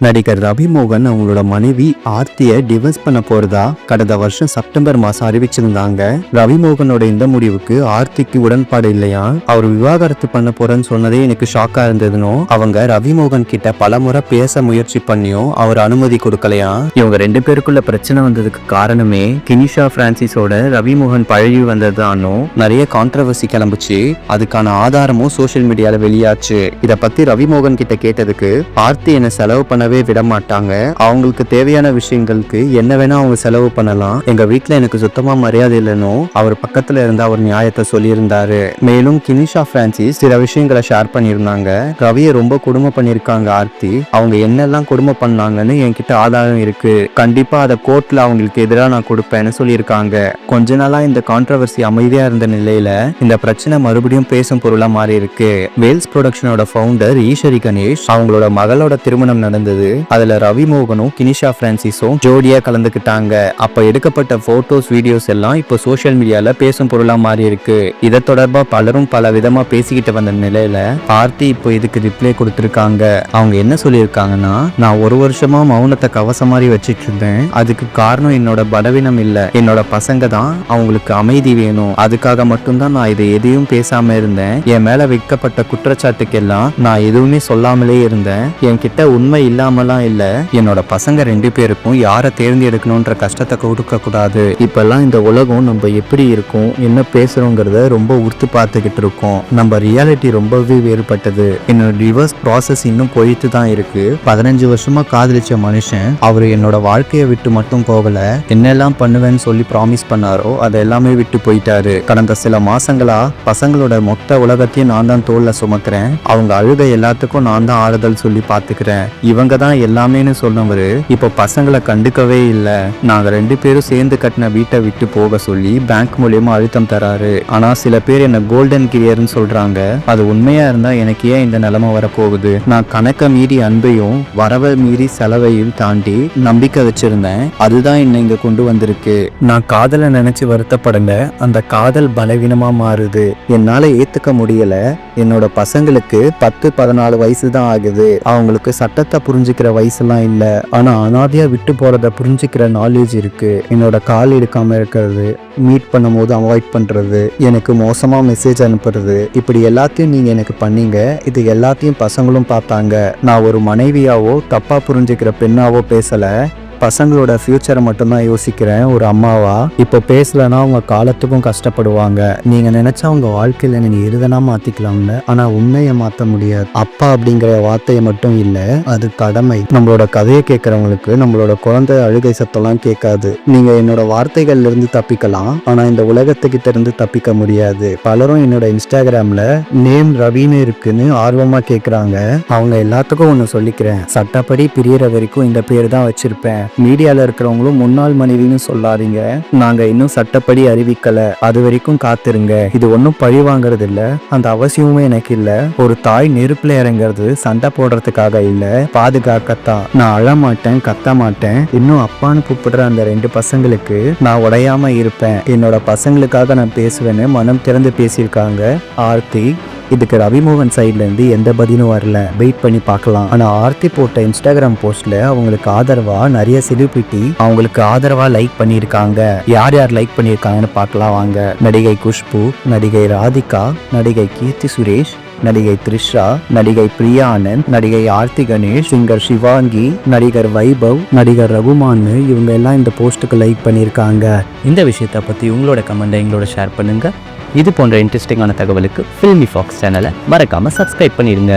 நடிகர் ரவி மோகன் அவங்களோட மனைவி ஆர்த்தியை டிவோர்ஸ் பண்ண போறதா கடந்த வருஷம் செப்டம்பர் மாசம் அறிவிச்சிருந்தாங்க. ரவி மோகனோட இந்த முடிவுக்கு ஆர்த்திக்கு உடன்பாடு இல்லையா? அவர் விவாகரத்து பண்ண போறேன்னு சொன்னதே எனக்கு ஷாக்கா இருந்ததுனோ அவங்க ரவி மோகன் கிட்ட பலமுறை பேச முயற்சி பண்ணியும் அவர் அனுமதி கொடுக்கலையா? இவங்க ரெண்டு பேருக்குள்ள பிரச்சனை வந்ததுக்கு காரணமே கினிஷா பிரான்சிஸோட ரவி மோகன் பழகி வந்ததுதானோ? நிறைய கான்ட்ரவர்சி கிளம்புச்சு. அதுக்கான ஆதாரமும் சோஷியல் மீடியால வெளியாச்சு. இத பத்தி ரவி மோகன் கிட்ட கேட்டதுக்கு ஆர்த்தி என்ன செலவு பண்ணவே விட மாட்டாங்க அவங்களுக்கு தேவையான விஷயங்களுக்கு என்ன வேணா அவங்க செலவு பண்ணலாம். எங்க வீட்டுல எனக்கு சுத்தமா மரியாதை இல்லைனோ அவர் பக்கத்துல இருந்த அவர் நியாயத்தை சொல்லியிருந்தாரு. மேலும் கினிஷா பிரான்சிஸ் சில விஷயங்களை ஷேர் பண்ணியிருந்தாங்க. ரவியை ரொம்ப கொடுமை பண்ணியிருக்காங்க ஆர்த்தி. அவங்க என்னெல்லாம் கொடுமை பண்ணாங்கன்னு என்கிட்ட ஆதாரம் இருக்கு. கண்டிப்பா அதை கோர்ட்ல அவங்களுக்கு எதிராக நான் கொடுப்பேன்னு சொல்லியிருக்காங்க. கொஞ்ச நாளா இந்த கான்ட்ரவர்சி அமைதியா இருந்த நிலையில இந்த பிரச்சனை மறுபடியும் பேசும் பொருளா மாறி இருக்கு வேல்ஸ் ப்ரொடக்ஷனோட ஃபவுண்டர் ஈஸ்வரி கணேஷ் அவங்களோட மகளோட திருமணம் நடந்தது. அதுல ரவி மோகனும் கினிஷா பிரான்சிஸும் ஜோடியா கலந்துக்கிட்டாங்க. அப்ப எடுக்கப்பட்ட போட்டோஸ் வீடியோஸ் எல்லாம் இப்போ சோஷியல் மீடியால பேசும் பொருளா மாறி இருக்கு. இதை தொடர்பா பலரும் பல விதமா பேசிக்கிட்டு வந்த நிலையில பார்த்தி இப்போ இதுக்கு ரிப்ளை கொடுத்திருக்காங்க. அவங்க என்ன சொல்லியிருக்காங்கன்னா நான் ஒரு வருஷமா மௌனத்தை கவசம் மாதிரி வச்சிட்டு இருந்தேன். அதுக்கு காரணம் என்னோட பலவீனம் இல்ல. என்னோட பசங்க தான் அவங்களுக்கு அமைதி வேணும். அதுக்காக மட்டும்தான் நான் இதை எதையும் பேசாம இருந்தேன். என் மேல வைக்கப்பட்ட குற்றச்சாட்டுக்கெல்லாம் நான் எதுவுமே சொல்லாமலே இருந்தேன். என்கிட்ட உண்மை இல்லாமலாம் இல்ல. என்னோட பசங்க ரெண்டு பேருக்கும் யாரை தேர்ந்தெடுக்கணும்ன்ற கஷ்டத்தை கொடுக்க கூடாது. இப்பெல்லாம் இந்த உலகம் நம்ம எப்படி இருக்கும் என்ன பேசுறோங்கிறத ரொம்ப உறுத்து பார்த்துக்கிட்டு இருக்கோம். நம்ம ரியாலிட்டி ரொம்பவே வேறுபட்டது. என்னோட டிவோர்ஸ் ப்ராசஸ் இன்னும் போயிட்டு தான் இருக்கு. பதினஞ்சு வருஷமா காதலிச்ச மனுஷன் அவர் என்னோட வாழ்க்கையை விட்டு மட்டும் போகல. என்னெல்லாம் பண்ணுவேன்னு சொல்லி ப்ராமிஸ் பண்ணாரோ அதை எல்லாமே விட்டு போயிட்டாரு. கடந்த சில மாசங்களா பசங்களோட மொத்த உலகத்தையும் நான் தான் தோல்ல சுமக்கிறேன். அவங்க அழுக எல்லாத்துக்கும் நான் தான் ஆறுதல் சொல்லி பாத்துக்கிறேன் இவங்க தான் எல்லாமேன்னு சொன்னவர். இப்போ பசங்களை கண்டுக்கவே இல்லை. நாங்க ரெண்டு பேரும் சேர்ந்து கட்டின வீட்டை விட்டு போக சொல்லி பேங்க் மூலியமா அழுத்தம் தராரு. ஆனா சில பேர் என்ன கோல்டன் கிரியர்னு சொல்றாங்க. அது உண்மையா இருந்தா எனக்கு ஏன் இந்த நிலைமை வரப்போகுது? நான் கணக்க மீறி அன்பையும் வரவை மீறி செலவையும் தாண்டி நம்பிக்கை வச்சிருந்தேன். அதுதான் என்னை இங்க கொண்டு வந்திருக்கு. நான் காதலை நினைச்சு வருத்தப்படல. அந்த காதல் பலவீனமா மாறுது. என்னால ஏத்துக்க முடியல. என்னோட பசங்களுக்கு பத்து பதினாலு வயசு தான் ஆகுது. அவங்களுக்கு சட்டத்தை புரிஞ்சுக்கிற வயசுலாம் இல்லை. ஆனால் அனாதையாக விட்டு போகிறத புரிஞ்சுக்கிற நாலேஜ் இருக்கு. என்னோட கால் எடுக்காமல் இருக்கிறது மீட் பண்ணும்போது அவாய்ட் பண்ணுறது எனக்கு மோசமாக மெசேஜ் அனுப்புறது இப்படி எல்லாத்தையும் நீங்கள் எனக்கு பண்ணீங்க. இது எல்லாத்தையும் பசங்களும் பார்த்தாங்க. நான் ஒரு மனைவியாவோ தப்பாக புரிஞ்சுக்கிற பெண்ணாவோ பேசலை. பசங்களோட ஃப்யூச்சரை மட்டும்தான் யோசிக்கிறேன். ஒரு அம்மாவா? இப்போ பேசலைன்னா அவங்க காலத்துக்கும் கஷ்டப்படுவாங்க. நீங்க நினைச்சா அவங்க வாழ்க்கையில நீங்க இருதனா மாத்திக்கலாம்ல. ஆனா உண்மையை மாத்த முடியாது. அப்பா அப்படிங்கிற வார்த்தையை மட்டும் இல்ல அது கடமை. நம்மளோட கதையை கேட்கறவங்களுக்கு நம்மளோட குழந்தை அழுகை சத்தம்லாம் கேட்காது. நீங்க என்னோட வார்த்தைகள்ல இருந்து தப்பிக்கலாம். ஆனா இந்த உலகத்துக்கிட்ட இருந்து தப்பிக்க முடியாது. பலரும் என்னோட இன்ஸ்டாகிராம்ல நேம் ரவின்னு இருக்குன்னு ஆர்வமா கேக்குறாங்க. அவங்க எல்லாத்துக்கும் ஒன்று சொல்லிக்கிறேன். சட்டப்படி பிரியற வரைக்கும் இந்த பேர் தான் வச்சிருப்பேன். மீடியால இருக்கிறவங்களும் முன்னாள் மனைவின்னு சொல்லாதீங்க. நாங்க இன்னும் சட்டப்படி அறிவிக்கல. அது வரைக்கும் காத்திருங்க. இது ஒன்றும் பழி வாங்குறது இல்ல அந்த அவசியமும் எனக்கு இல்ல. ஒரு தாய் நெருப்புல இறங்குறது சண்டை போடுறதுக்காக இல்ல. பாதுகாக்கத்தான். நான் அழ மாட்டேன் கத்த மாட்டேன் இன்னும் அப்பான்னு கூப்பிடுற அந்த ரெண்டு பசங்களுக்கு நான் உடையாம இருப்பேன். என்னோட பசங்களுக்காக நான் பேசுவேன்னு மனம் திறந்து பேசியிருக்காங்க. ஆர்த்தி இதுக்கு ரவிமோகன் சைட்லேருந்து எந்த பதிலும் வரல. வெயிட் பண்ணி பார்க்கலாம். ஆனால் ஆர்த்தி போட்ட இன்ஸ்டாகிராம் போஸ்ட்ல அவங்களுக்கு ஆதரவாக நிறைய செலிபிரிட்டி அவங்களுக்கு ஆதரவாக லைக் பண்ணியிருக்காங்க. யார் யார் லைக் பண்ணியிருக்காங்கன்னு பார்க்கலாம் வாங்க. நடிகை குஷ்பு நடிகை ராதிகா நடிகை கீர்த்தி சுரேஷ் நடிகை த்ரிஷா நடிகை பிரியா ஆனந்த் நடிகை ஆர்த்தி கணேஷ் சிங்கர் சிவாங்கி நடிகர் வைபவ் நடிகர் ரகுமான் இவங்க எல்லாம் இந்த போஸ்ட்டுக்கு லைக் பண்ணியிருக்காங்க. இந்த விஷயத்தை பற்றி உங்களோட கமெண்ட்டை எங்களோட ஷேர் பண்ணுங்கள் இது போன்ற இன்ட்ரெஸ்டிங்கான தகவலுக்கு ஃபில்மி ஃபாக்ஸ் சேனலை மறக்காமல் சப்ஸ்கிரைப் பண்ணிடுங்க.